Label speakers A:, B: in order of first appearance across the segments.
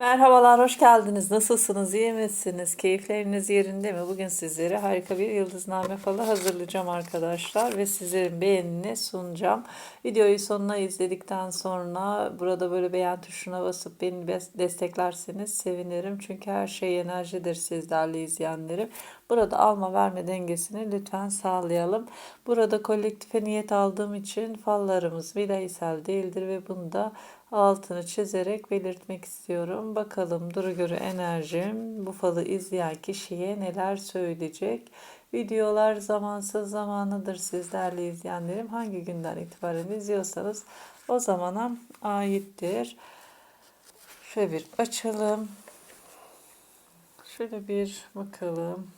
A: Merhabalar, hoş geldiniz. Nasılsınız, iyi misiniz? Keyifleriniz yerinde mi? Bugün sizlere harika bir yıldızname falı hazırlayacağım arkadaşlar ve sizlerin beğenini sunacağım. Videoyu sonuna izledikten sonra burada böyle beğen tuşuna basıp beni desteklerseniz sevinirim. Çünkü her şey enerjidir sizlerle izleyenlerim. Burada alma verme dengesini lütfen sağlayalım. Burada kolektife niyet aldığım için fallarımız vidaysel değildir ve bunu da altını çizerek belirtmek istiyorum. Bakalım duru enerjim bu falı izleyen kişiye neler söyleyecek. Videolar zamansız zamanıdır sizlerle izleyenlerim. Hangi günden itibaren izliyorsanız o zamana aittir. Şöyle bir açalım. Şöyle bir bakalım.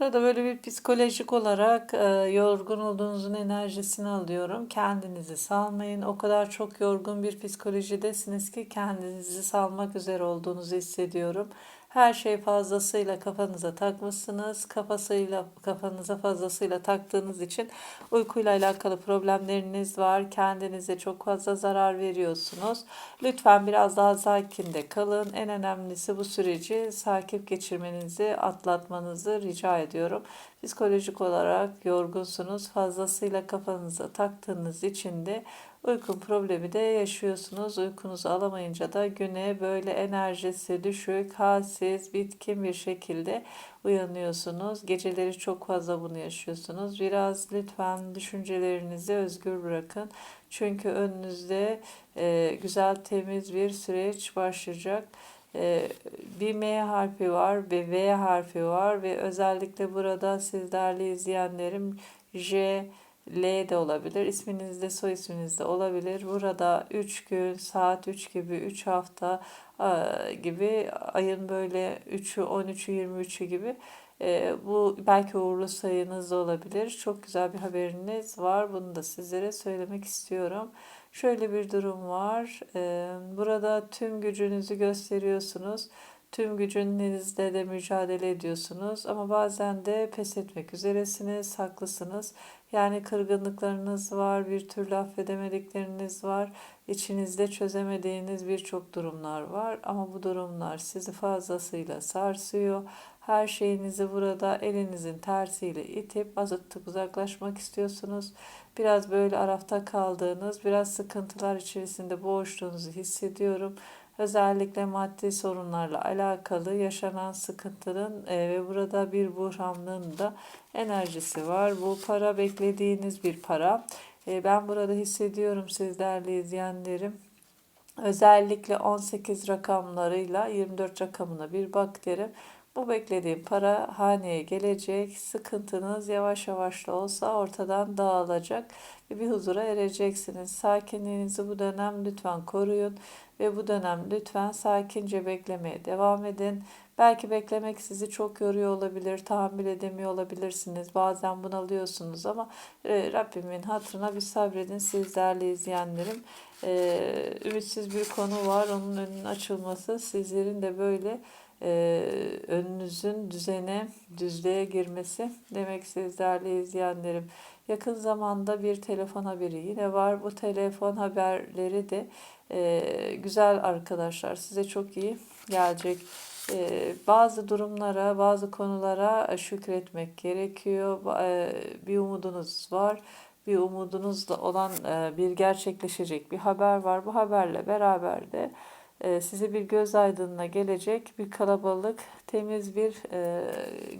A: Burada böyle bir psikolojik olarak e, yorgun olduğunuzun enerjisini alıyorum. Kendinizi salmayın. O kadar çok yorgun bir psikolojidesiniz ki kendinizi salmak üzere olduğunuzu hissediyorum. Her şey fazlasıyla kafanıza takmışsınız. Kafasıyla kafanıza fazlasıyla taktığınız için uykuyla alakalı problemleriniz var. Kendinize çok fazla zarar veriyorsunuz. Lütfen biraz daha sakin de kalın. En önemlisi bu süreci sakin geçirmenizi, atlatmanızı rica ediyorum. Psikolojik olarak yorgunsunuz. Fazlasıyla kafanıza taktığınız için de Uyku problemi de yaşıyorsunuz. Uykunuzu alamayınca da güne böyle enerjisi düşük, halsiz, bitkin bir şekilde uyanıyorsunuz. Geceleri çok fazla bunu yaşıyorsunuz. Biraz lütfen düşüncelerinizi özgür bırakın. Çünkü önünüzde e, güzel temiz bir süreç başlayacak. E, bir M harfi var, bir V harfi var ve özellikle burada sizlerle izleyenlerim J, L de olabilir. İsminizde soy isminizde olabilir. Burada 3 gün, saat 3 gibi, 3 hafta gibi ayın böyle 3'ü, 13'ü, 23'ü gibi e, bu belki uğurlu sayınız da olabilir. Çok güzel bir haberiniz var. Bunu da sizlere söylemek istiyorum. Şöyle bir durum var. E, burada tüm gücünüzü gösteriyorsunuz. Tüm gücünüzle de mücadele ediyorsunuz ama bazen de pes etmek üzeresiniz, haklısınız. Yani kırgınlıklarınız var, bir türlü affedemedikleriniz var. İçinizde çözemediğiniz birçok durumlar var ama bu durumlar sizi fazlasıyla sarsıyor. Her şeyinizi burada elinizin tersiyle itip azıttık uzaklaşmak istiyorsunuz. Biraz böyle arafta kaldığınız, biraz sıkıntılar içerisinde boğuştuğunuzu hissediyorum. Özellikle maddi sorunlarla alakalı yaşanan sıkıntının e, ve burada bir buhranlığın da enerjisi var. Bu para beklediğiniz bir para. E, ben burada hissediyorum sizlerle izleyenlerim. Özellikle 18 rakamlarıyla 24 rakamına bir bak derim. Bu beklediğim para haneye gelecek. Sıkıntınız yavaş yavaş da olsa ortadan dağılacak ve bir huzura ereceksiniz. Sakinliğinizi bu dönem lütfen koruyun ve bu dönem lütfen sakince beklemeye devam edin. Belki beklemek sizi çok yoruyor olabilir, tahammül edemiyor olabilirsiniz. Bazen bunalıyorsunuz ama e, Rabbimin hatırına bir sabredin sizlerle izleyenlerim. E, ümitsiz bir konu var, onun önünün açılması sizlerin de böyle e, önünüzün düzene, düzlüğe girmesi demek sizlerle izleyenlerim. Yakın zamanda bir telefon haberi yine var. Bu telefon haberleri de e, güzel arkadaşlar. Size çok iyi gelecek. E, bazı durumlara, bazı konulara şükretmek gerekiyor. E, bir umudunuz var. Bir umudunuzla olan e, bir gerçekleşecek bir haber var. Bu haberle beraber de size bir göz aydınına gelecek bir kalabalık, temiz bir e,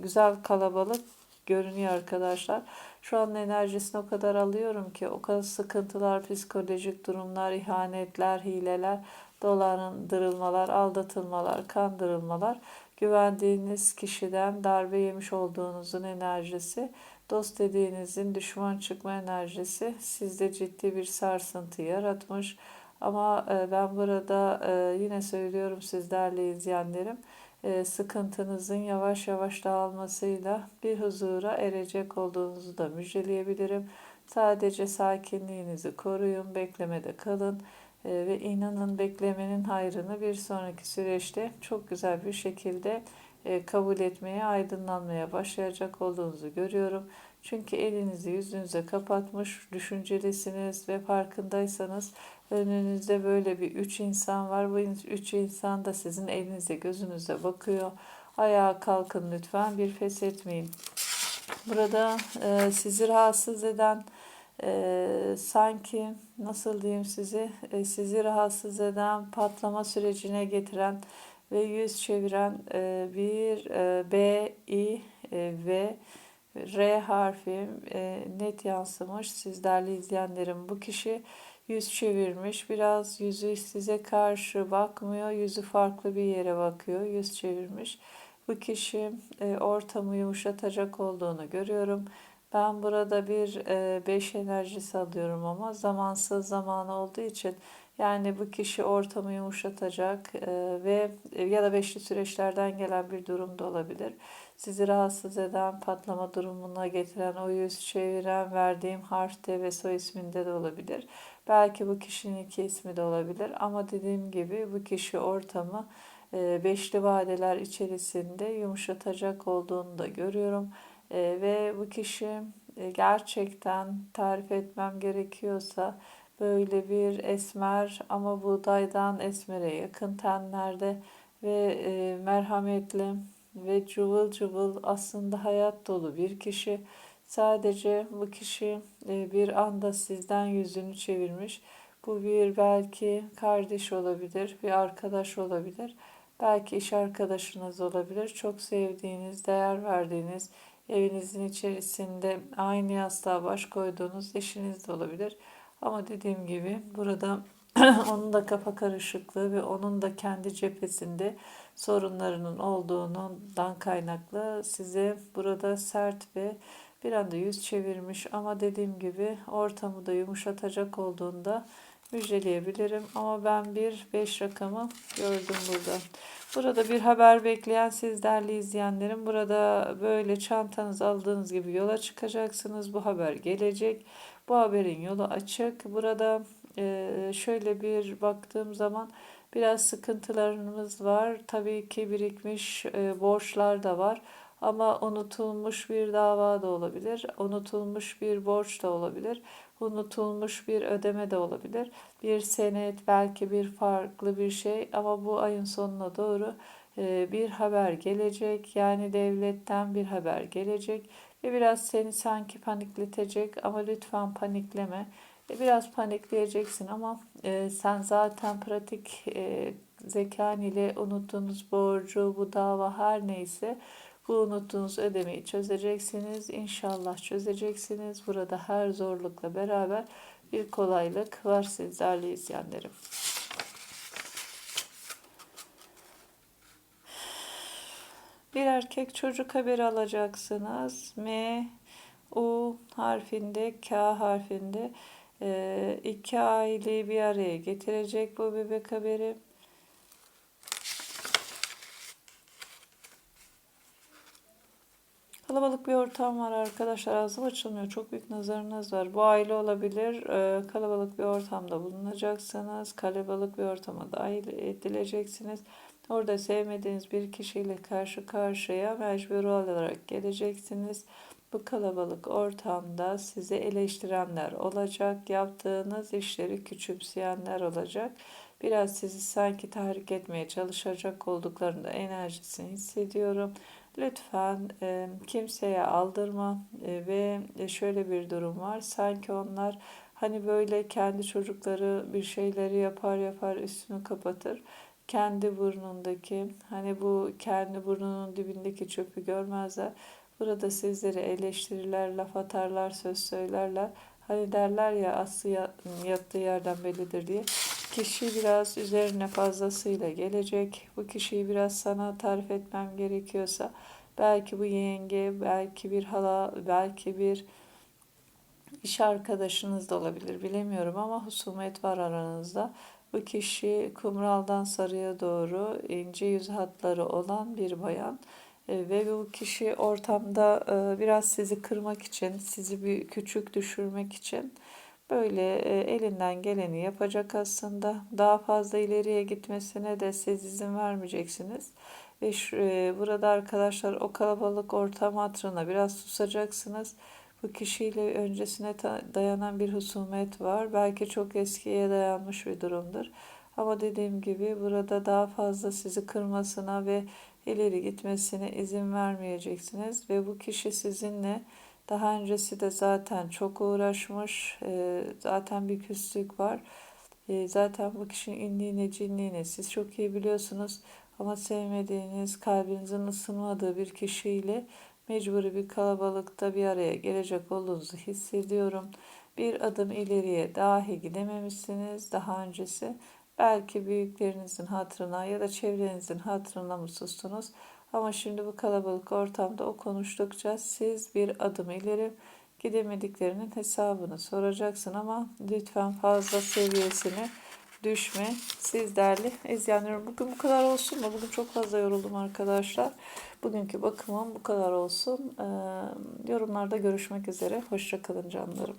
A: güzel kalabalık görünüyor arkadaşlar. Şu an enerjisini o kadar alıyorum ki o kadar sıkıntılar, psikolojik durumlar, ihanetler, hileler, dolandırılmalar, aldatılmalar, kandırılmalar, güvendiğiniz kişiden darbe yemiş olduğunuzun enerjisi, dost dediğinizin düşman çıkma enerjisi sizde ciddi bir sarsıntı yaratmış. Ama e, ben burada e, yine söylüyorum sizlerle izleyenlerim e, sıkıntınızın yavaş yavaş dağılmasıyla bir huzura erecek olduğunuzu da müjdeleyebilirim. Sadece sakinliğinizi koruyun, beklemede kalın ve inanın beklemenin hayrını bir sonraki süreçte çok güzel bir şekilde kabul etmeye, aydınlanmaya başlayacak olduğunuzu görüyorum. Çünkü elinizi yüzünüze kapatmış, düşüncelisiniz ve farkındaysanız Önünüzde böyle bir üç insan var. Bu üç insan da sizin elinize gözünüze bakıyor. Ayağa kalkın lütfen bir feshetmeyin. Burada e, sizi rahatsız eden e, sanki nasıl diyeyim sizi e, sizi rahatsız eden patlama sürecine getiren ve yüz çeviren e, bir e, B, I e, ve R harfi e, net yansımış. Siz değerli izleyenlerim bu kişi yüz çevirmiş. Biraz yüzü size karşı bakmıyor. Yüzü farklı bir yere bakıyor. Yüz çevirmiş. Bu kişi e, ortamı yumuşatacak olduğunu görüyorum. Ben burada bir e, beş enerjisi alıyorum ama zamansız zamanı olduğu için yani bu kişi ortamı yumuşatacak e, ve ya da beşli süreçlerden gelen bir durum da olabilir. Sizi rahatsız eden, patlama durumuna getiren, o yüz çeviren, verdiğim harfte ve soy isminde de olabilir. Belki bu kişinin iki ismi de olabilir ama dediğim gibi bu kişi ortamı e, beşli vadeler içerisinde yumuşatacak olduğunu da görüyorum. E, ve bu kişi e, gerçekten tarif etmem gerekiyorsa böyle bir esmer ama buğdaydan esmere yakın tenlerde ve merhametli ve cıvıl cıvıl aslında hayat dolu bir kişi. Sadece bu kişi bir anda sizden yüzünü çevirmiş. Bu bir belki kardeş olabilir, bir arkadaş olabilir Belki iş arkadaşınız olabilir. Çok sevdiğiniz, değer verdiğiniz, evinizin içerisinde aynı yastığa baş koyduğunuz eşiniz de olabilir. Ama dediğim gibi burada onun da kafa karışıklığı ve onun da kendi cephesinde sorunlarının olduğundan kaynaklı size burada sert ve bir anda yüz çevirmiş ama dediğim gibi ortamı da yumuşatacak olduğunda müjdeleyebilirim. Ama ben bir 5 rakamı gördüm burada. Burada bir haber bekleyen siz değerli izleyenlerim. Burada böyle çantanızı aldığınız gibi yola çıkacaksınız. Bu haber gelecek. Bu haberin yolu açık. Burada e, şöyle bir baktığım zaman biraz sıkıntılarımız var. Tabii ki birikmiş e, borçlar da var. Ama unutulmuş bir dava da olabilir. Unutulmuş bir borç da olabilir unutulmuş bir ödeme de olabilir. Bir senet belki bir farklı bir şey ama bu ayın sonuna doğru e, bir haber gelecek. Yani devletten bir haber gelecek ve biraz seni sanki panikletecek ama lütfen panikleme. E, biraz panikleyeceksin ama e, sen zaten pratik zekan ile unuttuğunuz borcu, bu dava her neyse bu unuttuğunuz ödemeyi çözeceksiniz. İnşallah çözeceksiniz. Burada her zorlukla beraber bir kolaylık var sizlerle izleyenlerim. Bir erkek çocuk haberi alacaksınız. M, U harfinde, K harfinde e, iki aileyi bir araya getirecek bu bebek haberi. Kalabalık bir ortam var arkadaşlar. Ağzım açılmıyor. Çok büyük nazarınız var. Bu aile olabilir. Ee, kalabalık bir ortamda bulunacaksınız. Kalabalık bir ortama dahil edileceksiniz. Orada sevmediğiniz bir kişiyle karşı karşıya mecbur olarak geleceksiniz. Bu kalabalık ortamda sizi eleştirenler olacak. Yaptığınız işleri küçümseyenler olacak. Biraz sizi sanki tahrik etmeye çalışacak olduklarında enerjisini hissediyorum. Lütfen e, kimseye aldırma e, ve şöyle bir durum var. Sanki onlar hani böyle kendi çocukları bir şeyleri yapar yapar üstünü kapatır. Kendi burnundaki hani bu kendi burnunun dibindeki çöpü görmezler. Burada sizleri eleştirirler, laf atarlar, söz söylerler. Hani derler ya aslı yattığı yerden bellidir diye. Kişi biraz üzerine fazlasıyla gelecek. Bu kişiyi biraz sana tarif etmem gerekiyorsa belki bu yenge, belki bir hala, belki bir iş arkadaşınız da olabilir bilemiyorum ama husumet var aranızda. Bu kişi kumraldan sarıya doğru ince yüz hatları olan bir bayan e, ve bu kişi ortamda e, biraz sizi kırmak için, sizi bir küçük düşürmek için böyle e, elinden geleni yapacak aslında. Daha fazla ileriye gitmesine de siz izin vermeyeceksiniz. Ve şu, e, burada arkadaşlar o kalabalık ortam hatırına biraz susacaksınız. Bu kişiyle öncesine dayanan bir husumet var. Belki çok eskiye dayanmış bir durumdur. Ama dediğim gibi burada daha fazla sizi kırmasına ve ileri gitmesine izin vermeyeceksiniz. Ve bu kişi sizinle daha öncesi de zaten çok uğraşmış. Ee, zaten bir küslük var. Ee, zaten bu kişinin inliğini, cinliğini siz çok iyi biliyorsunuz. Ama sevmediğiniz, kalbinizin ısınmadığı bir kişiyle mecburi bir kalabalıkta bir araya gelecek olduğunuzu hissediyorum. Bir adım ileriye dahi gidememişsiniz daha öncesi. Belki büyüklerinizin hatırına ya da çevrenizin hatırına mı sustunuz? Ama şimdi bu kalabalık ortamda o konuştukça siz bir adım ileri gidemediklerinin hesabını soracaksın ama lütfen fazla seviyesine düşme. Siz değerli izleyenlerim bugün bu kadar olsun mu? Bugün çok fazla yoruldum arkadaşlar. Bugünkü bakımım bu kadar olsun. Ee, yorumlarda görüşmek üzere. Hoşçakalın canlarım.